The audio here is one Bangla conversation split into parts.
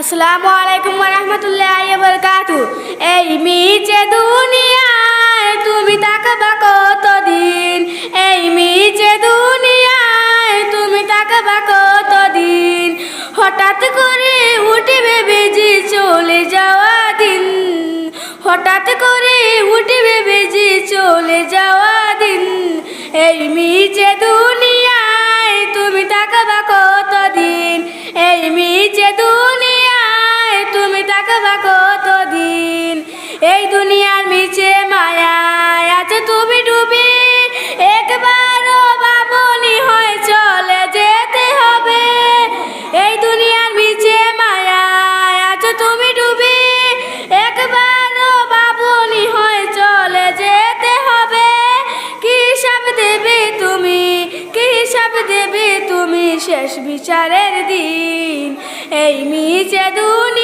আসসালামু আলাইকুম রহমতুল্লাহ বরকাতু এই মিচে দুনিয়ায় তুমি তাকবা কতদিন? এই মিচে দুনিয়ায় তুমি তাকবা কতদিন? হঠাৎ করে উঠবে বেজি চলে যাওয়া দিন। হঠাৎ করে উঠবে বেজি চলে যাওয়া দিন। এই মিচে দুনিয়ায় তুমি তাকবা কতদিন? এই মিচে দুনিয়ায় তাকবা কতদিন? এই দুনিয়ার মিছে মায়ায় আছে তুমি ডুবি একবারও বাবনি হয় চলে যেতে হবে। এই দুনিয়ার মিছে মায়ায় আছে তুমি ডুবি একবারও বাবনি চলে যেতে হবে। কি হিসাব দেবে তুমি? কি হিসাব দেবে তুমি শেষ বিচারের দিন? এই মিছে দুনিয়ায়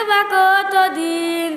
থাকবা কতদিন?